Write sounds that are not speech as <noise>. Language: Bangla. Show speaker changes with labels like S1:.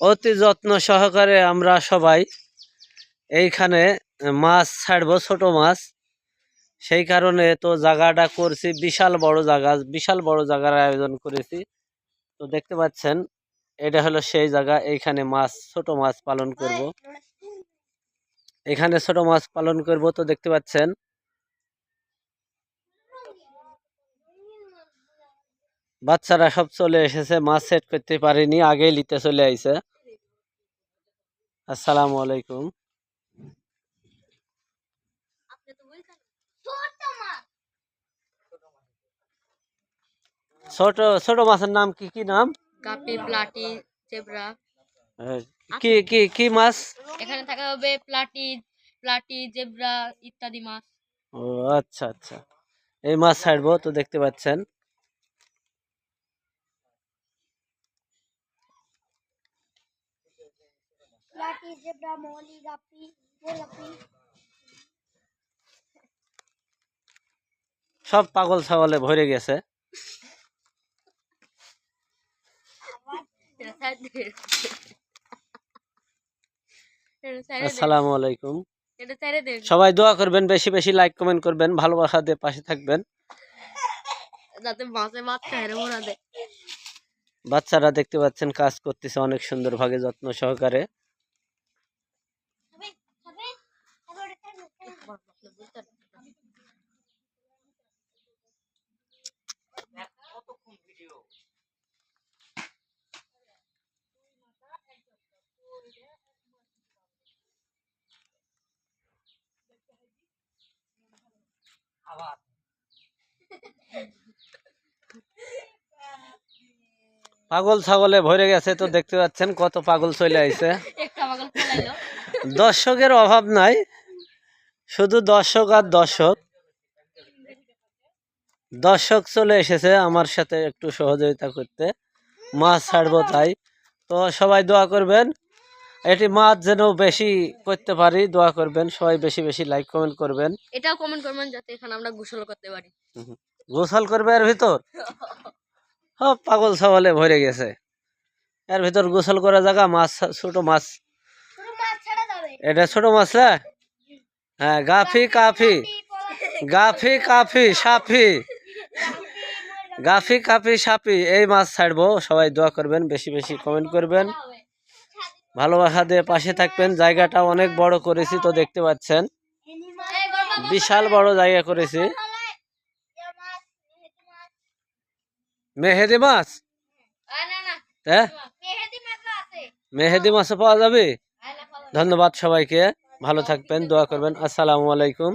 S1: অতি যত্ন সহকারে আমরা সবাই এইখানে মাছ ছাড়বো, ছোট মাছ। সেই কারণে তো জায়গাটা করছি, বিশাল বড় জায়গা, বিশাল বড় জায়গার আয়োজন করেছি। তো দেখতে পাচ্ছেন, এটা হলো সেই জায়গা, এইখানে মাছ, ছোট মাছ পালন করব। এখানে ছোট মাছ পালন করব, তো দেখতে পাচ্ছেন বাচ্চারা সব চলে এসেছে মাছ সেট করতে পারেনি আগেই নিতে চলে আইছে। আসসালামু আলাইকুম। ছোট ছোট মাছের নাম কি কি নাম?
S2: Guppy platy zebra.
S1: কি কি কি মাছ?
S2: এখানে থাকা হবে প্লাটি প্লাটি জেব্রা ইত্যাদি মাছ।
S1: ও আচ্ছা আচ্ছা। এই মাছ ছাড়বো তো দেখতে পাচ্ছেন।
S3: প্লাটি জেব্রা মলি গাপি গোলাপি
S1: সব পাগল ছাগলে ভরে গেছে। আসসালামু আলাইকুম। সবাই দোয়া করবেন বেশি বেশি লাইক কমেন্ট করবেন ভালোবাসা দিয়ে পাশে থাকবেন।
S2: যাতে মাছে মোড়া দেয়
S1: বাচ্চারা দেখতে পাচ্ছেন কাজ করতেছে অনেক সুন্দর ভাবে যত্ন সহকারে।
S3: খাবে
S1: পাগল ছাগলে ভরে গেছে তো দেখতে পাচ্ছেন কত পাগল চলে আইছে। দর্শকের অভাব নাই শুধু দর্শক আর দর্শক। দর্শক চলে এসেছে আমার সাথে একটু সহযোগিতা করতে মাছ ছাড়বো তাই। তো সবাই দোয়া করবেন এটি মাছ যেন বেশি করতে পারি দোয়া করবেন সবাই বেশি বেশি লাইক কমেন্ট করবেন।
S2: এটাও কমেন্ট করবেন যাতে এখানে আমরা গোসল করতে পারি।
S1: গোসল করবে এর ভিতর? <laughs> সব পাগল ছাগলে ভরে গেছে। এর ভিতর গোসল করা জায়গা মাছ ছোট মাছ। এটা ছোট মাছ না? হ্যাঁ গাফি কাফি। গাফি কাফি সাফি। গাফি কাফি সাপি এই মাছ ছাড়বো। সবাই দোয়া করবেন বেশি বেশি কমেন্ট করবেন। ভালোবাসা দিয়ে পাশে থাকবেন। জায়গাটা অনেক বড় করেছি তো দেখতে পাচ্ছেন। বিশাল বড় জায়গা করেছি। মেহেদি মাছ? হ্যাঁ?
S3: মেহেদি মাছ
S1: পাওয়া যাবে? ধন্যবাদ সবাইকে। ভালো থাকবেন দোয়া করবেন। আসসালামু আলাইকুম।